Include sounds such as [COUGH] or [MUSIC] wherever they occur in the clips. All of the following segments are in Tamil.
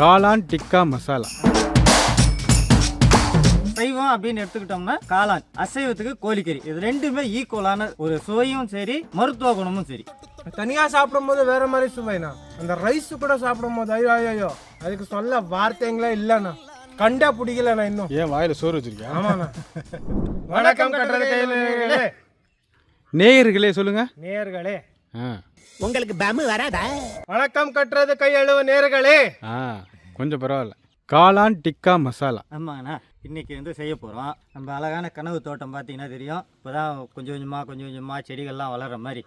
காளான் டிக்கா மசாலா. சைவம் அப்படின்னு எடுத்துக்கிட்டோம்னா காளான் அசைவத்துக்கு கோழிக்கறி. இது ரெண்டுமே ஈக்குவலான ஒரு சுவையும் சரி மருத்துவ குணமும் சரி. தனியா சாப்பிடும்போது வேற மாதிரி சுவைண்ணா அந்த ரைஸ் கூட சாப்பிடும்போது ஐயோ ஐயோ, ஐயோ அதுக்கு சொல்ல வார்த்தைங்களே இல்லைண்ணா. கண்டா பிடிக்கலண்ணா இன்னும். ஏன் வாயில சோறு வச்சிருக்கியா? ஆமாண்ணா. [LAUGHS] வணக்கம் கட்டுறது கையில். நேயர்களே நேயர்களே சொல்லுங்க. நேயர்களே. ஆ. உங்களுக்கு பமு வராதா? வணக்கம் கட்டுறது கை அழுவ நேயர்களே. ஆ. கொஞ்சம் பரவாயில்ல. காளான் டிக்கா மசாலா. ஆமாங்கண்ணா. இன்னைக்கு வந்து செய்ய போகிறோம் நம்ம அழகான கனவு தோட்டம் பார்த்தீங்கன்னா தெரியும். இப்போ தான் கொஞ்சம் கொஞ்சமாக கொஞ்சம் கொஞ்சமாக செடிகள்லாம் வளர்கிற மாதிரி.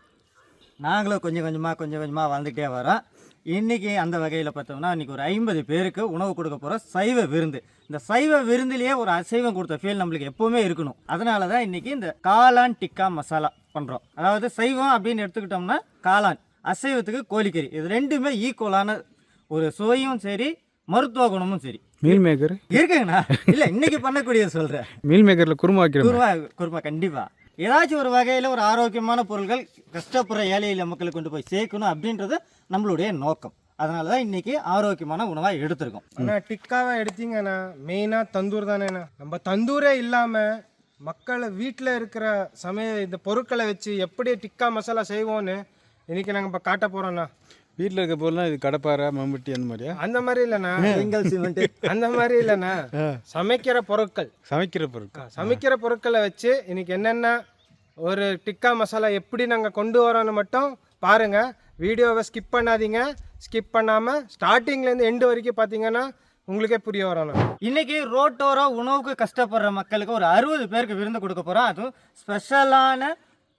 நாங்களும் கொஞ்சம் கொஞ்சமாக கொஞ்சம் கொஞ்சமாக வளர்ந்துக்கிட்டே வரோம். இன்றைக்கி அந்த வகையில் பார்த்தோம்னா இன்றைக்கி ஒரு ஐம்பது பேருக்கு உணவு கொடுக்க போகிற சைவ விருந்து. இந்த சைவ விருந்துலேயே ஒரு அசைவம் கொடுத்த ஃபீல் நம்மளுக்கு எப்போவுமே இருக்கணும். அதனால தான் இன்றைக்கி இந்த காளான் டிக்கா மசாலா பண்ணுறோம் அதாவது சைவம் அப்படின்னு எடுத்துக்கிட்டோம்னா காளான். அசைவத்துக்கு கோழிக்கறி. இது ரெண்டுமே ஈக்குவலான ஒரு சுவையும் சரி மருத்துவ குணமும் சரி. மீல் மேக்கர் இருக்குங்கண்ணா. இல்ல இன்னைக்கு பண்ணக்கூடியது சொல்றேன் மீல் மேக்கர்ல குருமா குருமா குருமா கண்டிப்பா. ஏதாச்சும் ஒரு வகையில ஒரு ஆரோக்கியமான பொருட்கள் கஷ்டப்படுற ஏழை எளிய மக்களுக்கு கொண்டு போய் சேர்க்கணும் அப்படின்றது நம்மளுடைய நோக்கம். அதனால தான் இன்னைக்கு ஆரோக்கியமான உணவாக எடுத்திருக்கோம். அண்ணா டிக்காவை எடுத்தீங்கன்னா மெயினாக தந்தூர் தானேண்ணா. நம்ம தந்தூரே இல்லாமல் மக்களை வீட்டில் இருக்கிற சமய இந்த பொருட்களை வச்சு எப்படி டிக்கா மசாலா செய்வோன்னு இன்னைக்கு நாங்கள் இப்போ காட்ட போகிறோண்ணா வீட்டில் இருக்க பொருள்லாம் இது கடப்பாரை மம்பட்டி அந்த மாதிரியா? அந்த மாதிரி இல்லைண்ணா. செங்கல் சிமெண்ட். அந்த மாதிரி இல்லைண்ணா. சமைக்கிற பொருட்கள். சமைக்கிற பொருட்கள். சமைக்கிற பொருட்களை வச்சு இன்னைக்கு என்னென்ன ஒரு டிக்கா மசாலா எப்படி நாங்கள் கொண்டு வரோன்னு மட்டும் பாருங்க. வீடியோவை ஸ்கிப் பண்ணாதீங்க. ஸ்கிப் பண்ணாமல் ஸ்டார்டிங்லேருந்து எண்டு வரைக்கும் பார்த்தீங்கன்னா உங்களுக்கே புரிய வரணும் இன்னைக்கு ரோட்டோர உணவுக்கு கஷ்டப்படுற மக்களுக்கு ஒரு அறுபது பேருக்கு விருந்து கொடுக்க போகிறோம் அதுவும் ஸ்பெஷலான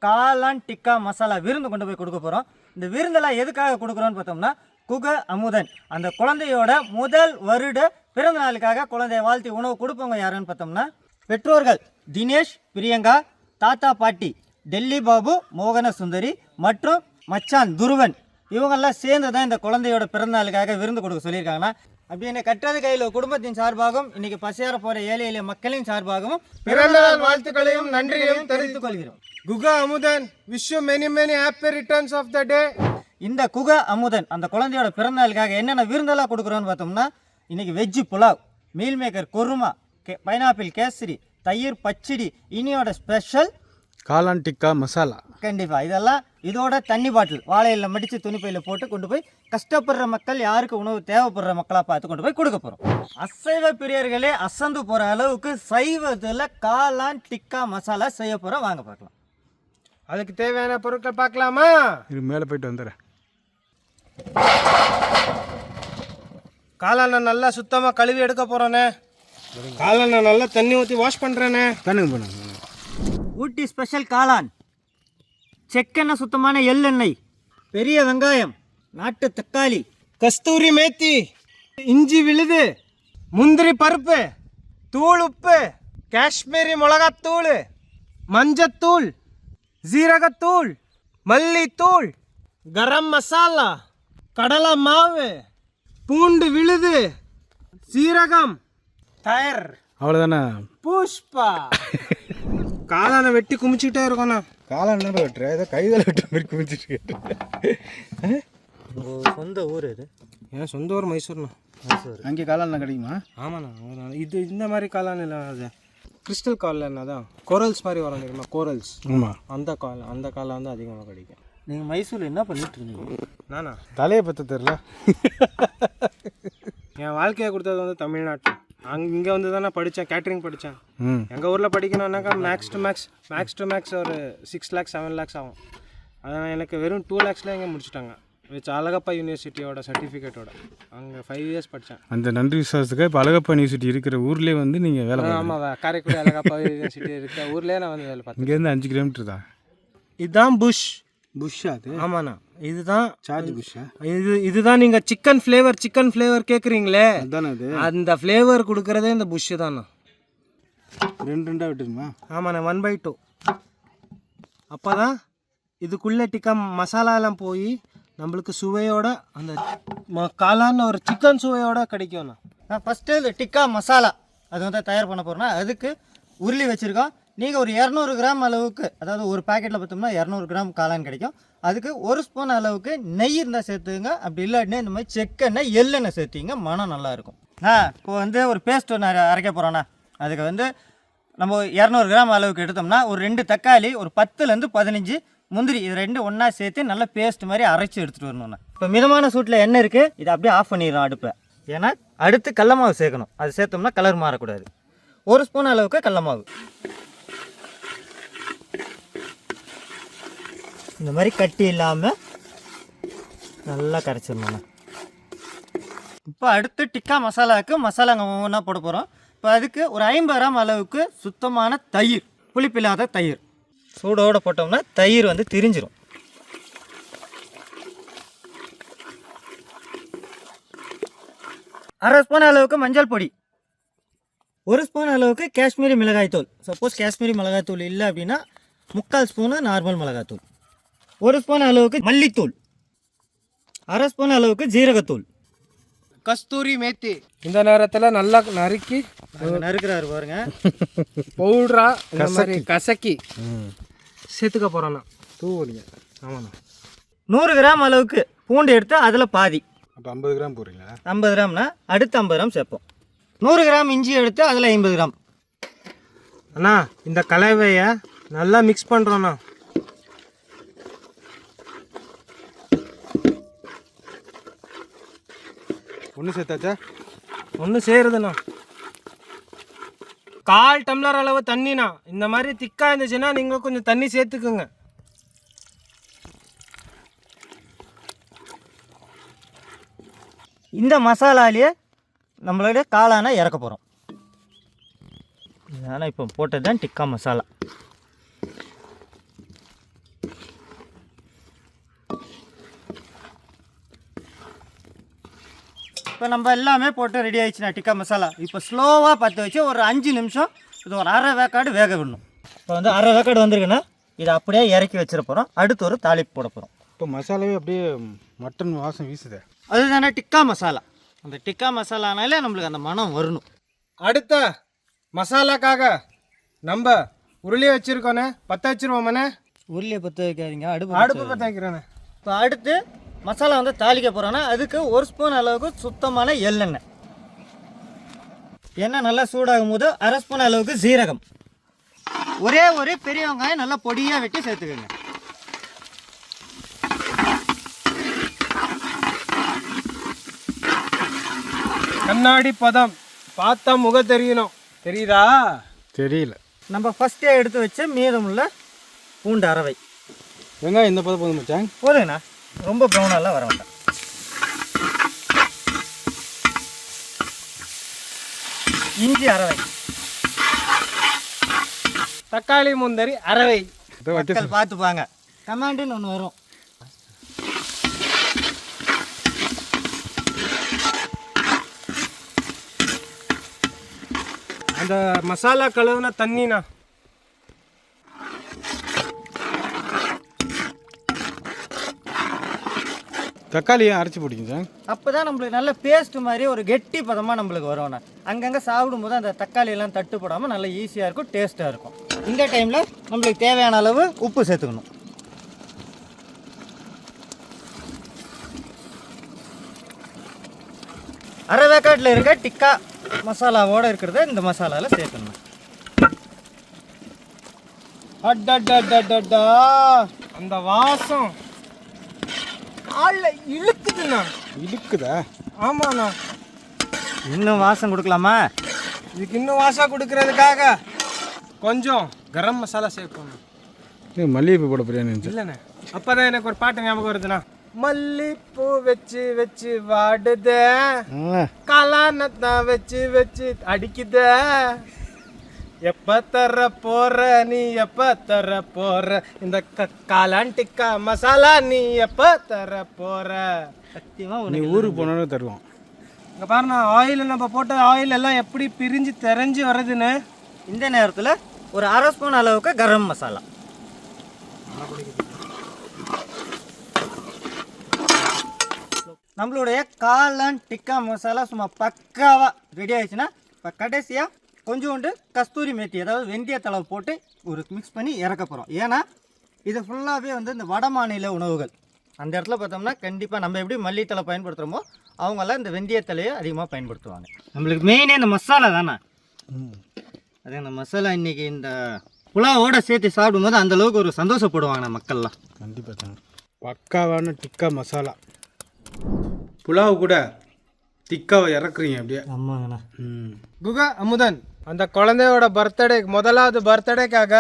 காளான் டிக்கா மசாலா விருந்து கொண்டு போய் கொடுக்க போகிறோம் இந்த விருந்தெல்லாம் எதுக்காக கொடுக்குறோன்னு பார்த்தோம்னா குக அமுதன். அந்த குழந்தையோட முதல் வருட பிறந்த நாளுக்காக குழந்தைய வாழ்த்தி உணவு கொடுப்பவங்க யாருன்னு பார்த்தோம்னா பெற்றோர்கள் தினேஷ் பிரியங்கா தாத்தா பாட்டி டெல்லி பாபு மோகன சுந்தரி மற்றும் மச்சான் துருவன். இவங்கெல்லாம் சேர்ந்து தான் இந்த குழந்தையோட பிறந்தநாளுக்காக விருந்து கொடுக்க சொல்லியிருக்காங்கன்னா அப்படின்னு கட்டுறது கையில் குடும்பத்தின் சார்பாகவும் இன்னைக்கு பசியார போகிற ஏழை எளிய மக்களின் சார்பாகவும் பிறந்தநாள் வாழ்த்துக்களையும் நன்றியையும் தெரிவித்துக் கொள்கிறோம். Guha Amudhan wish many many happy returns of the day இந்த குக அமுதன் அந்த குழந்தையோட பிறந்தநாளுக்காக என்னென்ன விருந்தெல்லாம் கொடுக்குறோன்னு பார்த்தோம்னா இன்னைக்கு veg pulao meal maker kurma K pineapple kesari தயிர் பச்சடி இனியோட ஸ்பெஷல் காளான் டிக்கா மசாலா. கண்டிப்பா. இதெல்லாம் இதோட தண்ணி பாட்டில் வாழையில மடிச்சு துணிப்பையில போட்டு கொண்டு போய் கஷ்டப்படுற மக்கள் யாருக்கு உணவு தேவைப்படுற மக்களா பார்த்து கொண்டு போய் கொடுக்க போறோம். அசைவ பிரியர்களே அசந்து போற அளவுக்கு சைவத்துல காளான் டிக்கா மசாலா செய்ய போறோம். வாங்க பார்க்கலாம். அதுக்கு தேவையான பொருட்கள் பார்க்கலாமா? இது மேலே போயிட்டு வந்துடுறேன். காளானை நல்லா சுத்தமாக கழுவி எடுக்க போகிறோண்ணே காளானை நல்லா தண்ணி ஊற்றி வாஷ் பண்ணுறேண்ணே பண்ணுங்க பண்ணுங்க ஊட்டி ஸ்பெஷல் காளான். செக்கெண்ணெய் சுத்தமான எள்ளெண்ணெய். பெரிய வெங்காயம். நாட்டு தக்காளி கஸ்தூரி மேத்தி இஞ்சி விழுது முந்திரி பருப்பு தூள் உப்பு காஷ்மீரி மிளகாத்தூள் மஞ்சத்தூள் ஜீரகத்தூள் மல்லித்தூள் கரம் மசாலா கடலை மாவு பூண்டு விழுது சீரகம் தயர். அவ்வளோதானே புஷ்பா. [LAUGHS] காளானை வெட்டி குமிச்சுக்கிட்டே இருக்கோண்ணா. காளான் நேரம் வெட்டுற? ஏதோ கைதால் வெட்டுற மாதிரி குமிச்சிட்டு சொந்த ஊர் இது ஏன் சொந்த ஊர் மைசூர்ண்ணா. அங்கே காளான் கிடைக்குமா? ஆமாண்ணா. இது இந்த மாதிரி காளான் இல்லை கிறிஸ்டல் காளான் தான் கோரல்ஸ் மாதிரி வரும் தெரியுமா? கோரல்ஸ் ஆமாம் அந்த காளான் அந்த காளான் வந்து அதிகமாக கிடைக்கும். நீங்கள் மைசூரில் என்ன பண்ணிட்டு இருந்தீங்க? நானா? தலையை பற்ற தெரில என் வாழ்க்கையை கொடுத்தது வந்து தமிழ்நாட்டில் அங்கே இங்கே வந்து தான் படித்தேன் கேட்ரிங் படித்தேன். ம். எங்கள் ஊரில் படிக்கணும்னாக்கா max to max max to max ஒரு சிக்ஸ் லேக்ஸ் செவன் லேக்ஸ் ஆகும். அதான் எனக்கு வெறும் டூ லேக்ஸில் இங்கே முடிச்சிட்டாங்க. விச் அழகப்பா யூனிவர்சிட்டியோட சர்டிஃபிகேட்டோட அங்கே ஃபைவ் இயர்ஸ் படித்தேன் அந்த நன்றி விசுவாசத்துக்கு இப்போ அழகப்பா யூனிவர்சிட்டி இருக்கிற ஊர்லேயே வந்து நீங்கள் வேலை ஆமாம் காரைக்குடி அழகப்பா யூனிவர்சிட்டி இருக்க ஊர்லேயே நான் வந்து வேலை பார்த்தேன் இங்கேருந்து அஞ்சு கிலோமீட்டர் தான். இதுதான் புஷ். புஷ்ஷா அது? ஆமாண்ணா. இதுதான் சார்ஜ் புஷ்ஷா? இது இதுதான் நீங்கள் சிக்கன் ஃப்ளேவர் சிக்கன் ஃப்ளேவர் கேட்குறீங்களே அதானே அது? அந்த ஃப்ளேவர் கொடுக்குறதே இந்த புஷ் தாண்ணா. ரெண்டு ரெண்டாக விட்டுருமா? ஆமாண்ணா ஒன் பை டூ அப்போ தான் இதுக்குள்ளே டிக்கா மசாலாலாம் போய் நம்மளுக்கு சுவையோட அந்த ம- காளான் ஒரு சிக்கன் சுவையோட கிடைக்கும்ண்ணா நான் ஃபஸ்ட்டு இந்த டிக்கா மசாலா அது வந்து தயார் பண்ண போகிறோம்னா அதுக்கு உருளி வச்சுருக்கோம். நீங்கள் ஒரு இரநூறு கிராம் அளவுக்கு அதாவது ஒரு பாக்கெட்டில் பார்த்தோம்னா இரநூறு கிராம் காளான் கிடைக்கும். அதுக்கு ஒரு ஸ்பூன் அளவுக்கு நெய் இருந்தால் சேர்த்துங்க. அப்படி இல்லாட்டினா இந்த மாதிரி செக்கெண்ணெய் எள்ளெண்ணெய் சேர்த்திங்க மனம் நல்லாயிருக்கும் ஆ இப்போ வந்து ஒரு பேஸ்ட் ஒன்று அரைக்க போகிறோண்ணா அதுக்கு வந்து நம்ம இரநூறு கிராம் அளவுக்கு எடுத்தோம்னா ஒரு ரெண்டு தக்காளி ஒரு பத்துலேருந்து பதினஞ்சு முந்திரி இது ரெண்டு ஒன்றா சேர்த்து நல்லா பேஸ்ட் மாதிரி அரைச்சி எடுத்துகிட்டு வரணும்ண்ணா இப்போ மிதமான சூட்டில் எண்ணெய் இருக்குது இதை அப்படியே ஆஃப் பண்ணிடுறோம் அடுப்பை. ஏன்னா அடுத்து கடல மாவு சேர்க்கணும். அது சேர்த்தோம்னா கலர் மாறக்கூடாது. ஒரு ஸ்பூன் அளவுக்கு கடல மாவு. இந்த மாதிரி கட்டி இல்லாமல் நல்லா கரைச்சிடணுண்ணா இப்போ அடுத்து டிக்கா மசாலாவுக்கு மசாலாங்க ஒவ்வொன்றா போட போகிறோம் இப்போ அதுக்கு ஒரு ஐம்பது கிராம் அளவுக்கு சுத்தமான தயிர் புளிப்பில்லாத தயிர். சூடோடு போட்டோம்னா தயிர் வந்து திரிஞ்சிரும். அரை ஸ்பூன் அளவுக்கு மஞ்சள் பொடி. ஒரு ஸ்பூன் அளவுக்கு காஷ்மீரி மிளகாய்த்தூள் சப்போஸ் காஷ்மீரி மிளகாய்த்தூள் இல்லை அப்படின்னா முக்கால் ஸ்பூனு நார்மல் மிளகாய்த்தூள் ஒரு ஸ்பூன் அளவுக்கு மல்லித்தூள். அரை ஸ்பூன் அளவுக்கு ஜீரகத்தூள். கஸ்தூரி மேத்தி. இந்த நேரத்தில் நல்லா நறுக்கி நறுக்குறாரு பாருங்க. பவுடரா இந்த மாதிரி கசக்கி. சேர்த்துக்க போகிறோண்ணா தூவலிங்க ஆமாண்ணா. நூறு கிராம் அளவுக்கு பூண்டு எடுத்து அதில் பாதி. அப்போ ஐம்பது கிராம் போடுறீங்களா? ஐம்பது கிராம்னா அடுத்து ஐம்பது கிராம் சேர்ப்போம். நூறு கிராம் இஞ்சி எடுத்து அதில் ஐம்பது கிராம். அண்ணா இந்த கலவையை நல்லா மிக்ஸ் பண்ணுறோண்ணா ஒன்று சேர்த்தாச்சா? ஒன்று சேருதுண்ணா கால் டம்ளர் அளவு தண்ணினா இந்த மாதிரி திக்காக இருந்துச்சுன்னா நீங்கள் கொஞ்சம் தண்ணி சேர்த்துக்குங்க. இந்த மசாலாலேயே நம்மளோட காளானை இறக்க போகிறோம் ஆனால் இப்போ போட்டது தான் டிக்கா மசாலா. இப்போ நம்ம எல்லாமே போட்டு ரெடி ஆயிடுச்சுண்ணா டிக்கா மசாலா இப்போ ஸ்லோவாக பற்ற வச்சு ஒரு அஞ்சு நிமிஷம் இது ஒரு அரை வேக்காடு வேக விடணும். இப்போ வந்து அரை வேக்காடு வந்திருக்குன்னா இதை அப்படியே இறக்கி வச்சிட போகிறோம் அடுத்து ஒரு தாளிப்பு போட போகிறோம் இப்போ மசாலாவே அப்படியே மட்டன் வாசம் வீசுதே. அதுதானே டிக்கா மசாலா அந்த டிக்கா மசாலானாலே நம்மளுக்கு அந்த மனம் வரணும். அடுத்த மசாலாக்காக நம்ம உருளையை வச்சுருக்கோண்ணே. பற்ற வச்சுருவோமண்ணே? உருளையை பற்ற வைக்காதீங்க அடுப்பு அடுப்பு பற்ற வைக்கிறேண்ணே. இப்போ அடுத்து மசாலா வந்து தாளிக்க போகிறோன்னா அதுக்கு ஒரு ஸ்பூன் அளவுக்கு சுத்தமான எள்ளெண்ணெய். எண்ணெய் நல்லா சூடாகும் போது அரை ஸ்பூன் அளவுக்கு சீரகம். ஒரே ஒரு பெரிய வெங்காயம் நல்லா பொடியாக வெட்டி சேர்த்துக்கோங்க. கண்ணாடி பதம். பார்த்தா முகம் தெரியணும். தெரியுதா? தெரியல. நம்ம ஃபஸ்ட்டே எடுத்து வச்ச மீதமுள்ள பூண்டு அரவை வெங்காயம் இந்த பதம் போதும் மச்சான் போதுங்கண்ணா. ரொம்ப ப்ரௌனெல்லாம் வர வேண்டாம் இஞ்சி அரவை தக்காளி முந்தரி அரவை மக்கள் பார்த்துப்பாங்க கமாண்டுன்னு ஒன்று வரும். அந்த மசாலா கழுவுன தண்ணிண்ணா. தக்காளியும் அரைச்சி பிடிக்கும் சார். அப்போ தான் நம்மளுக்கு நல்ல பேஸ்ட் மாதிரி ஒரு கெட்டி பதமாக நம்மளுக்கு வரும்ண்ணா அங்கங்கே சாப்பிடும்போது அந்த தக்காளியெல்லாம் தட்டுப்படாமல் நல்லா ஈஸியாக இருக்கும் டேஸ்ட்டாக இருக்கும். இந்த டைமில் நம்மளுக்கு தேவையான அளவு உப்பு சேர்த்துக்கணும். அரை வேக்காட்டில் இருக்க டிக்கா மசாலாவோடு இருக்கிறத இந்த மசாலாவில் சேர்க்கணும். அட்டா அந்த வாசம். ஆள்ல இழுக்குதுண்ணா இழுக்குதா? ஆமாண்ணா இன்னும் வாசம் கொடுக்கலாமா? இதுக்கு இன்னும் வாசம் கொடுக்கறதுக்காக கொஞ்சம் கரம் மசாலா சேர்க்கணும். மல்லிகைப்பூ போட நினச்சேன் இல்லைண்ணே. அப்பதான் எனக்கு ஒரு பாட்டு ஞாபகம் வருதுண்ணா. மல்லிப்பூ வச்சு வச்சு வாடுதே. கலானத்தான் வச்சு வச்சு அடிக்குதே. எப்ப தர போற நீ எப்ப தர போற? இந்த க- காளான் டிக்கா மசாலா நீ எப்ப தர போற? சத்தியமாக நீ ஊருக்கு போனாலும் தருவோம் இங்க பாருண்ணா ஆயில் நம்ம போட்ட ஆயில் எல்லாம் எப்படி பிரிஞ்சு தெரிஞ்சு வருதுன்னு. இந்த நேரத்தில் ஒரு அரை ஸ்பூன் அளவுக்கு கரம் மசாலா. நம்மளுடைய காளான் டிக்கா மசாலா சும்மா பக்காவாக ரெடி ஆயிடுச்சுன்னா இப்போ கடைசியாக கொஞ்சோண்டு கஸ்தூரி மேத்தி அதாவது வெந்தய தலை போட்டு ஒரு மிக்ஸ் பண்ணி இறக்க போகிறோம் ஏன்னா இது ஃபுல்லாகவே வந்து இந்த வட மாநில உணவுகள். அந்த இடத்துல பார்த்தோம்னா கண்டிப்பாக நம்ம எப்படி மல்லித்தலை பயன்படுத்துகிறோமோ அவங்கெல்லாம் இந்த வெந்தயத்தலையை அதிகமாக பயன்படுத்துவாங்க. நம்மளுக்கு மெயினே இந்த மசாலா தானே? அதே இந்த மசாலா இன்னைக்கு இந்த புலாவோட சேர்த்து சாப்பிடும்போது அந்த அளவுக்கு ஒரு சந்தோஷப்படுவாங்க மக்கள்லாம். கண்டிப்பாக தாங்க. பக்காவான டிக்கா மசாலா புலாவ் கூட டிக்காவை இறக்குறீங்க அப்படியே. ஆமாங்கண்ணா. ம். குகா அமுதன். அந்த குழந்தையோட பர்த்டே முதலாவது பர்த்டேக்காக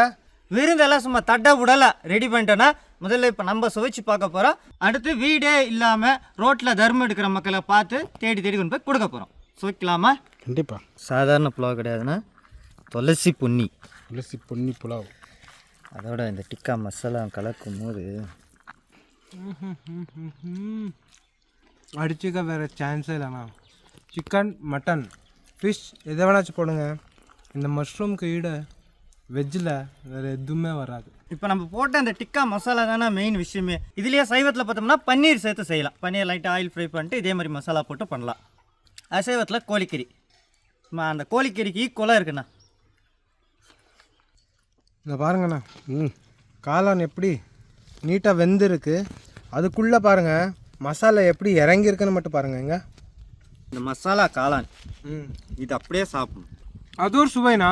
விருந்தெல்லாம் சும்மா தட்டை புடலை ரெடி பண்ணிட்டோன்னா முதல்ல இப்போ நம்ம சுவைச்சு பார்க்க போகிறோம் அடுத்து வீடே இல்லாமல் ரோட்டில் தர்மம் எடுக்கிற மக்களை பார்த்து தேடி தேடி கொண்டு போய் கொடுக்க போகிறோம் சுவைக்கலாமா? கண்டிப்பாக சாதாரண புலாவ் கிடையாதுண்ணா துளசி பொன்னி துளசி பொன்னி புலாவ். அதோட இந்த டிக்கா மசாலா கலக்கும் போது அடிச்சுக்க வேறு சான்ஸே இல்லைண்ணா சிக்கன் மட்டன் ஃபிஷ் எதை வேணாச்சும் போடுங்க. இந்த மஷ்ரூம்க்கு ஈட வெஜ்ஜில் வேறு எதுவுமே வராது. இப்போ நம்ம போட்ட அந்த டிக்கா மசாலா தானே மெயின் விஷயமே. இதுலேயே சைவத்தில் பார்த்தோம்னா பன்னீர் சேர்த்து செய்யலாம். பன்னீர் லைட்டாக ஆயில் ஃப்ரை பண்ணிட்டு இதே மாதிரி மசாலா போட்டு பண்ணலாம். அசைவத்தில் கோழிக்கறி. அந்த கோழிக்கறிக்கு ஈக்குவலாக இருக்குண்ணா. இந்த பாருங்கண்ணா. ம் காளான் எப்படி நீட்டாக வெந்திருக்கு அதுக்குள்ளே பாருங்கள் மசாலா எப்படி இறங்கியிருக்குன்னு மட்டும் பாருங்க எங்க இந்த மசாலா காளான். ம். இது அப்படியே சாப்பிடணும். அது ஒரு சுவைண்ணா.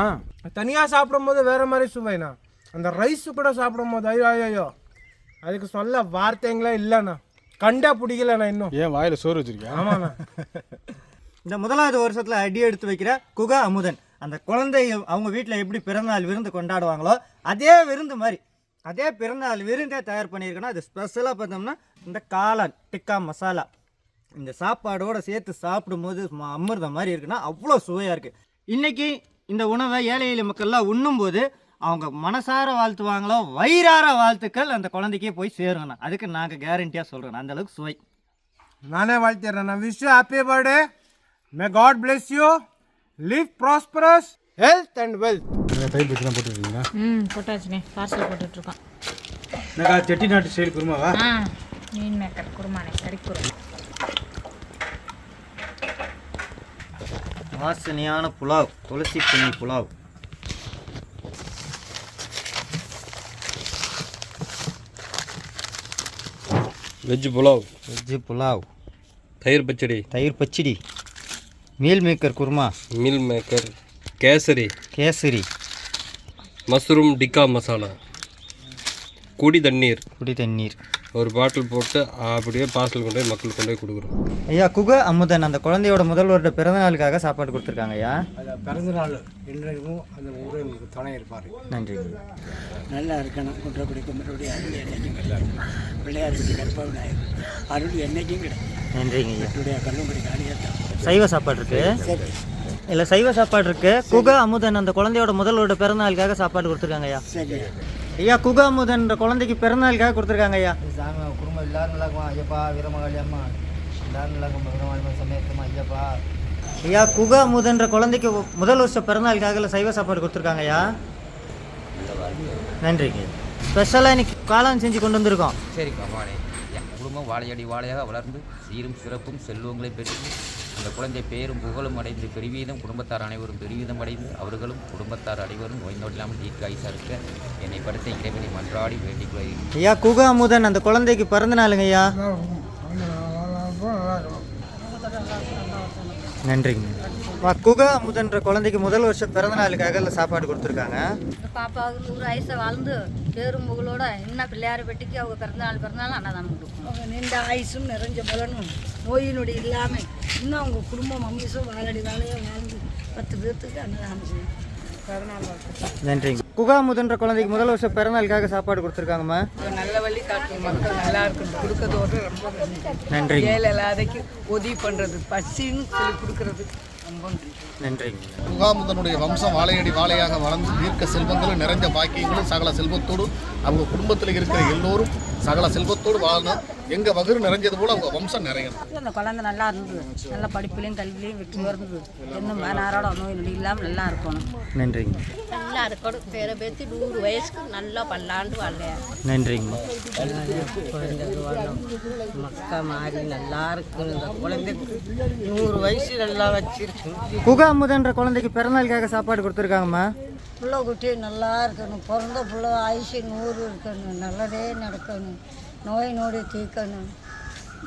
தனியாக சாப்பிடும்போது வேறு மாதிரி சுவைண்ணா. அந்த ரைஸ் கூட சாப்பிடும்போது ஐயோ ஐயோ ஐயோ. அதுக்கு சொல்ல வார்த்தைங்களே இல்லைண்ணா. கண்டா பிடிக்கலண்ணா இன்னும். ஏன் வாயில் சோறு வச்சிருக்கியா? ஆமாண்ணா. இந்த முதலாவது வருஷத்தில் அடி எடுத்து வைக்கிற குகா அமுதன் அந்த குழந்தை அவங்க வீட்டில் எப்படி பிறந்தநாள் விருந்து கொண்டாடுவாங்களோ அதே விருந்து மாதிரி அதே பிறந்தநாள் விருந்தே தயார் பண்ணியிருக்கேன்னா அது ஸ்பெஷலாக பார்த்தோம்னா இந்த காளான் டிக்கா மசாலா. இந்த சாப்பாடோட சேர்த்து சாப்பிடும்போது அமிர்தம் மாதிரி இருக்குன்னா அவ்வளோ சுவையாக இருக்குது இன்றைக்கி இந்த உணவை ஏழை எளிய மக்கள்லாம் உண்ணும்போது அவங்க மனசார வாழ்த்துவாங்களோ வயிறார வாழ்த்துக்கள் அந்த குழந்தைக்கே போய் சேருங்கண்ணா அதுக்கு நாங்கள் கேரண்டியாக சொல்கிறோம் அந்த அளவுக்கு சுவை. நானே வாழ்த்திடுறேன் wish happy birthday may god bless you live prosperous health and wealth தயிர் பச்சைலாம் போட்டுருக்கீங்களா? ம் போட்டாச்சுண்ணே. பார்சல் போட்டுட்ருக்கோம். எனக்கா செட்டிநாட்டு ஸ்டைல் குருமாவா? ஆ மீன் மேக்கர் குருமாண்ணே கறி குருமா வாசனையான புலாவ் துளசி பொன்னி புலாவ். வெஜ் புலாவ் வெஜ்ஜு புலாவ் தயிர் பச்சடி. தயிர் பச்சடி. Meal maker kurma. Meal maker kesari. Kesari. Mushroom tikka masala. குடி தண்ணீர். குடி தண்ணீர். ஒரு பாட்டில் போட்டு அப்படியே பார்சல் கொண்டு போய் மக்களுக்கு கொண்டு போய் கொடுக்குறோம். ஐயா குக அமுதன் அந்த குழந்தையோட முதல் வருட பிறந்த நாளுக்காக சாப்பாடு கொடுத்துருக்காங்க ஐயா. பிறந்த நாள் இன்றைக்கும் அந்த ஊர் எனக்கு துணை இருப்பார். நன்றி. நல்லா இருக்கணும். குன்றக்குடி குமரக்குடி அருள் பிள்ளையார்பட்டி கற்ப விநாயகர் அருள் என்னைக்கும் கிடைக்கும் நன்றிங்க ஐயா. காளியத்தான் சைவ சாப்பாடு இருக்கு? சரி இல்லை சைவ சாப்பாடு இருக்கு. குக அமுதன் அந்த குழந்தையோட முதல் வருட பிறந்த நாளுக்காக சாப்பாடு கொடுத்துருக்காங்க ஐயா. சரி. ஐயா குக அமுதன் குழந்தைக்கு பிறந்த நாளுக்காக கொடுத்துருக்காங்க ஐயா. சாமி குடும்பம் எல்லாரும் நல்லா இருக்கும்? ஐயப்பா வீரமகாளி அம்மா எல்லாரும் நல்லா இருக்கும்? வீரமகாளி சமயத்தம்மா ஐயப்பா? ஐயா குக அமுதன்ற குழந்தைக்கு முதல் வருஷம் பிறந்தநாளுக்காக சைவ சாப்பாடு கொடுத்துருக்காங்க ஐயா. நன்றிங்க ஸ்பெஷலாக இன்னைக்கு காளான் செஞ்சு கொண்டு வந்திருக்கோம். சரிப்பா வாழை என் குடும்பம் வாழையடி வாழையாக வளர்ந்து சீரும் சிறப்பும் செல்வங்களை பெற்று அந்த குழந்தை பேரும் புகழும் அடைந்து பெருவீதம் குடும்பத்தார் அனைவரும் பெருவீதம் அடைந்து அவர்களும் குடும்பத்தார் அனைவரும் நோய் இல்லாமல் தீர்க்காயுசா இருக்க என்னை படுத்த இறைவனை மன்றாடி வேண்டிக் கொள்கிறேன் ஐயா குக அமுதன் அந்த குழந்தைக்கு பிறந்த நாளுங்க ஐயா நன்றிங்க. குக அமுதன்ற குழந்தைக்கு முதல் வருஷம் பிறந்த நாளுக்காக இல்லை சாப்பாடு கொடுத்துருக்காங்க. பாப்பாவுக்கு நூறு வயசு வாழ்ந்து பேரும் புகழோட இன்னும் பிள்ளையார பெட்டிக்கு அவங்க பிறந்தநாள் பிறந்தநாள் அன்னதானம் கொடுக்கும் அவங்க நீண்ட ஆயுசும் நிறைஞ்ச பலனும் நோயினுடைய இல்லாமல் இன்னும் அவங்க குடும்பம் அம்மிசும் வாழடி வாழையாக வாழ்ந்து பத்து பேர்த்துக்கு அன்னதானம் செய்யும் நன்றிங்க. குகா அமுதன்ற குழந்தைக்கு முதல் வருஷம் பிறந்த நாளுக்காக சாப்பாடு கொடுத்துருக்காங்கம்மா. நல்ல வழி காட்டும் மக்கள் நல்லா இருக்கணும். கொடுக்கறதோட ரொம்ப நன்றி. ஏழை இல்லாதைக்கு உதவி பண்ணுறது பசின்னு சொல்லி கொடுக்கறது ரொம்ப நன்றி. நன்றிங்க. முகாமுதனுடைய வம்சம் வாழையடி வாழையாக வளர்ந்து தீர்க்க செல்வங்களும் நிறைந்த பாக்கியங்களும் சகல செல்வத்தோடு அவங்க குடும்பத்தில் இருக்கிற எல்லோரும் சகல செல்வத்தோடு வாழணும். எங்க வகுறு நிறைஞ்சது போல உங்க வம்சம் நிறையணும் அந்த குழந்தை நல்லா இருந்தது. நல்ல படிப்புலையும் கல்விலையும் வெற்றி இருந்தது என்ன மனாரோட நோய் நொடி இல்லாமல் நல்லா இருக்கணும். நன்றிங்க. நல்லா இருக்கணும். பேரை பேத்தி நூறு வயசுக்கு நல்லா பல்லாண்டு வாழ்லையா நன்றிங்கம்மா மக்கா மாறி நல்லா இருக்கணும் இந்த குழந்தைக்கு நூறு வயசு நல்லா வச்சிருக்கு குகா அமுதன்ற குழந்தைக்கு பிறந்தநாளுக்காக சாப்பாடு கொடுத்துருக்காங்கம்மா. புள்ள குட்டி நல்லா இருக்கணும். பிறந்த புள்ள ஆயுசு நூறு இருக்கணும். நல்லதே நடக்கணும். நோய் நொடி தீர்க்கணும்.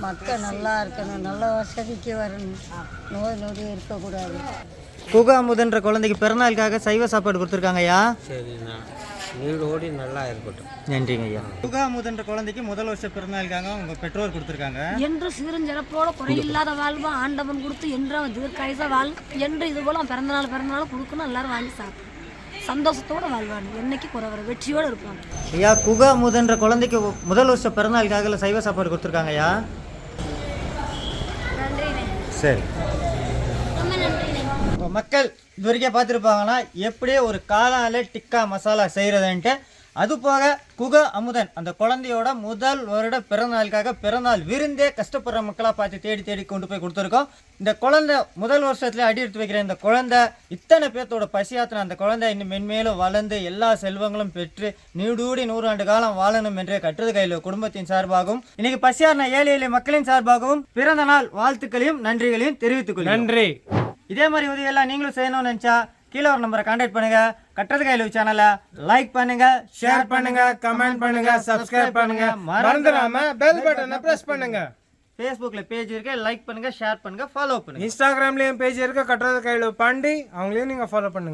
மக்கள் நல்லா இருக்கணும். நல்ல வசதிக்கு வரணும். நோய் நொடி இருக்கக்கூடாது. குகா அமுதன்ற குழந்தைக்கு பிறந்தநாளுக்காக சைவ சாப்பாடு கொடுத்துருக்காங்க ஐயா. சரிண்ணா. நீடோடி நல்லா இருக்கட்டும். நன்றிங்க ஐயா. குகா அமுதன்ற குழந்தைக்கு முதல் வருஷ பிறந்தநாளுக்காக உங்க பெற்றோர் கொடுத்துருக்காங்க. என்று சிறுஞ்சிறப்போட குறையில்லாத வாழ்வு ஆண்டவன் கொடுத்து என்று அவன் தீர்க்காயுச வாழ். என்று இது போல பிறந்த நாள் பிறந்த நாள் கொடுக்கணும். எல்லாரும் வாங்கி சாப்பிடும் சந்தோஷத்தோட வாழ்வான் என்னைக்கு குறை வர வெற்றியோட இருப்பான் ஐயா குகா அமுதன்ற குழந்தைக்கு முதல் வருஷ பிறந்தநாளுக்காக சைவ சாப்பாடு கொடுத்துருக்காங்க ஐயா. சரி. இப்போ மக்கள் இது வரைக்கும் பார்த்துருப்பாங்கன்னா எப்படியே ஒரு காளால டிக்கா மசாலா செய்கிறதுன்ட்டு அது போக குக அமுதன் அந்த குழந்தையோட முதல் வருட பிறந்தநாளுக்காக பிறந்தநாள் விருந்தே கஷ்டப்படுற மக்களாக பார்த்து தேடி தேடி கொண்டு போய் கொடுத்துருக்கோம். இந்த குழந்தை முதல் வருஷத்துல அடி எடுத்து வைக்கிற இந்த குழந்தை இத்தனை பேர்த்தோட பசியாத்தின அந்த குழந்தை இன்னும் மென்மேலும் வளர்ந்து எல்லா செல்வங்களும் பெற்று நீடூடி நூறாண்டு காலம் வாழணும் என்று கட்டுறது கையில் குடும்பத்தின் சார்பாகவும் இன்னைக்கு பசியாரின ஏழை எளிய மக்களின் சார்பாகவும் பிறந்த நாள் வாழ்த்துக்களையும் நன்றிகளையும் தெரிவித்துக் கொள்கிறேன் நன்றி. இதே மாதிரி உதவியெல்லாம் நீங்களும் செய்யணும்னு நினச்சா கீழே ஒரு நம்பரை கான்டாக்ட் பண்ணுங்க. கட்டுறது கையில் சேனலை லைக் பண்ணுங்க ஷேர் பண்ணுங்க கமெண்ட் பண்ணுங்க சப்ஸ்கிரைப் பண்ணுங்க. மறந்துடாம பெல் பட்டனை பிரஸ் பண்ணுங்க. ஃபேஸ்புக்கில் பேஜ் இருக்கு லைக் பண்ணுங்க ஷேர் பண்ணுங்க ஃபாலோ பண்ணுங்க. இன்ஸ்டாகிராம்லயும் பேஜ் இருக்கு கட்டுறது கையில் பாண்டி அவங்களையும் நீங்க ஃபாலோ பண்ணுங்க.